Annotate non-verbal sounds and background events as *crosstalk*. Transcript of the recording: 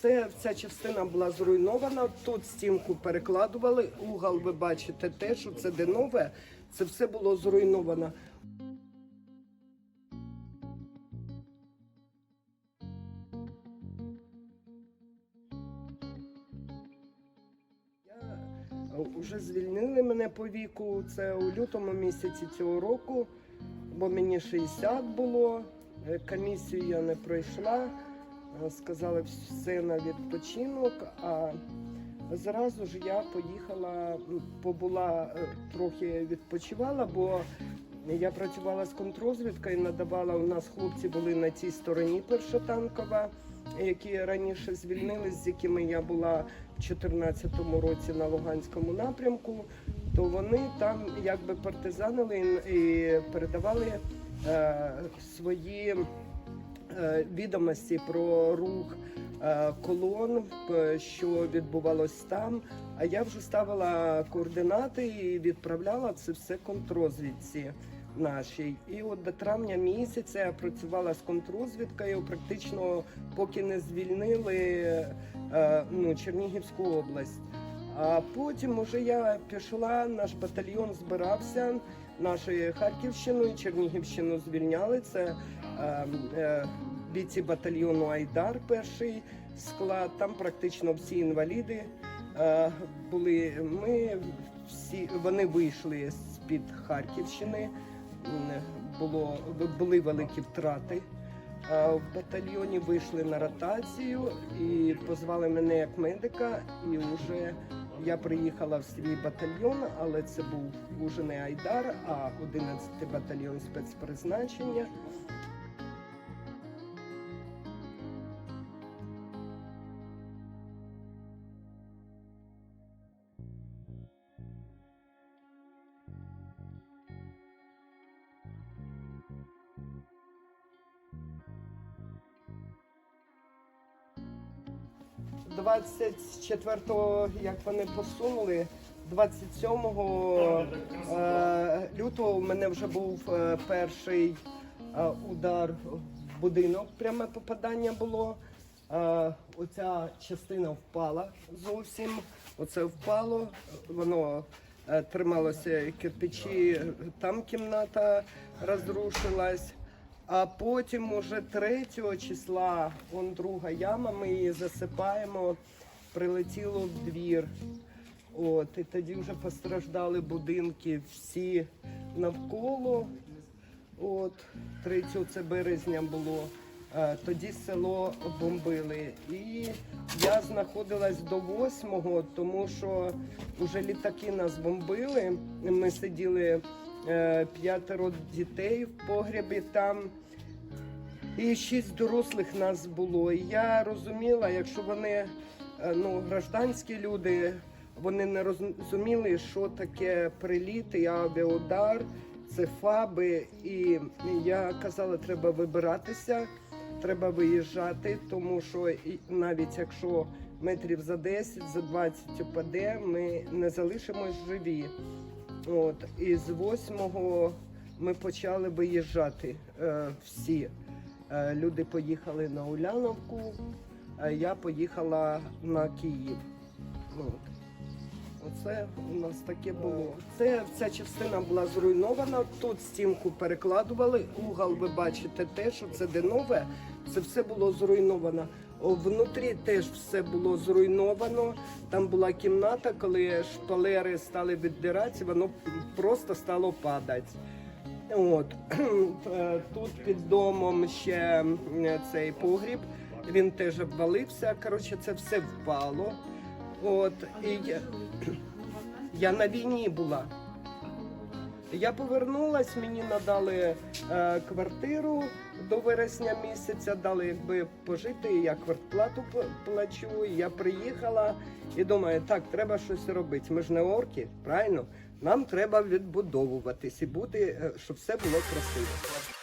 Це ця частина була зруйнована. Тут стінку перекладували. Угол ви бачите те, що це де нове. Це все було зруйновано. Вже звільнили мене по віку. Це у лютому місяці цього року, бо мені 60 було. Е, Комісію я не пройшла. Е, Сказали все на відпочинок. А зразу ж я поїхала, побула е, трохи відпочивала, бо я працювала з контрозвідкою, надавала у нас хлопці були на цій стороні першотанкова, які раніше звільнились, з якими я була в 2014 році на Луганському напрямку. То вони там якби партизанили і передавали е, свої відомості про рух е, колон, е, що відбувалось там. А я вже ставила координати і відправляла це все контрозвідці нашій. І от до травня місяця я працювала з контрозвідкою, практично поки не звільнили е, ну, Чернігівську область. А потім уже я пішла, наш батальйон збирався, нашою Харківщину і Чернігівщину звільняли. Це е, е, бійці батальйону Айдар, перший склад. Там практично всі інваліди е, були. Ми всі вони вийшли з під Харківщини. Було були великі втрати. Е, В батальйоні вийшли на ротацію і позвали мене як медика. І вже я приїхала в свій батальйон, але це був уже не Айдар, а 11-й батальйон спецпризначення. – 24-го, як вони посунули, 27 е, лютого у мене вже був е, перший е, удар в будинок, пряме попадання було. Е, оця частина впала зовсім. Оце впало, воно е, трималося кирпичі, там кімната розрушилась. А потім уже 3 числа, он друга яма, ми її засипаємо, прилетіло в двір. От, і тоді вже постраждали будинки всі навколо. От, 3 це березня було. Е, Тоді село бомбили. І я знаходилась до 8-го, тому що вже літаки нас бомбили. Ми сиділи п'ятеро дітей в погребі там. І шість дорослих нас було. І я розуміла, якщо вони е, ну, гражданські люди, вони не розуміли, що таке приліт і авіаудар, це фаби. І я казала, треба вибиратися, треба виїжджати, тому що навіть якщо метрів за 10, за 20 упаде, ми не залишимось живі. От, і з 8-го ми почали виїжджати е, всі. Е, люди поїхали на Уляновку, а я поїхала на Київ. От. Оце у нас таке було. Це ця частина була зруйнована. Тут стінку перекладували. Угол ви бачите те, що це де нове. Це все було зруйновано. Внутрі теж все було зруйновано. Там була кімната, коли шпалери стали віддиратися, воно просто стало падати. От *clears throat* Е, тут під домом ще цей погріб. Він теж обвалився. Коротше, це все впало. От і я, *clears throat* я на війні була. Я повернулась, мені надали е, квартиру до вересня місяця, дали якби пожити, я квартплату плачу. Я приїхала і думаю, так, треба щось робити. Ми ж не орки, правильно? Нам треба відбудовуватись і бути, е, щоб все було красиво.